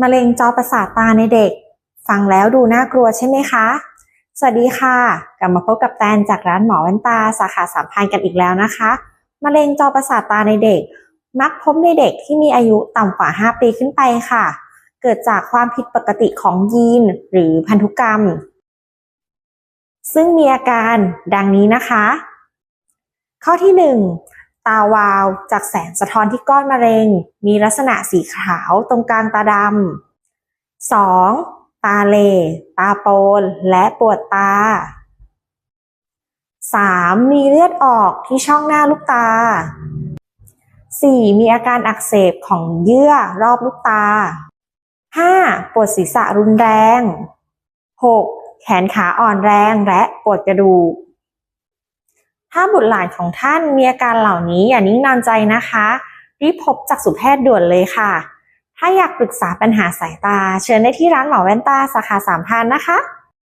มะเร็งจอประสาทตาในเด็ก ฟังแล้วดูน่ากลัวใช่ไหมคะ สวัสดีค่ะ กลับมาพบกับแตนจากร้านหมอแว่นตาสาขาสามพันกันอีกแล้วนะคะ มะเร็งจอประสาทตาในเด็ก มักพบในเด็กที่มีอายุต่ำกว่า 5 ปีขึ้นไปค่ะ เกิดจากความผิดปกติของยีนหรือพันธุกรรม ซึ่งมีอาการดังนี้นะคะ ข้อที่ 1 ตาวาวจากแสงสะท้อนที่ก้อนมะเร็ง มีลักษณะสีขาวตรงกลางตาดำ 2. ตาเหลตาโปน และปวดตา 3. มีเลือดออกที่ช่องหน้าลูกตา 4. มีอาการอักเสบของเยื่อรอบลูกตา 5. ปวดศีรษะรุนแรง 6. แขนขาอ่อนแรงและปวดกระดูก ถ้าบุตรหลานของท่านมีอาการเหล่านี้อย่านิ่งนอนใจนะคะ รีบพบจักษุแพทย์ด่วนเลยค่ะ ถ้าอยากปรึกษาปัญหาสายตา เชิญได้ที่ร้านหมอแว่นตาสาขาสามพันนะคะ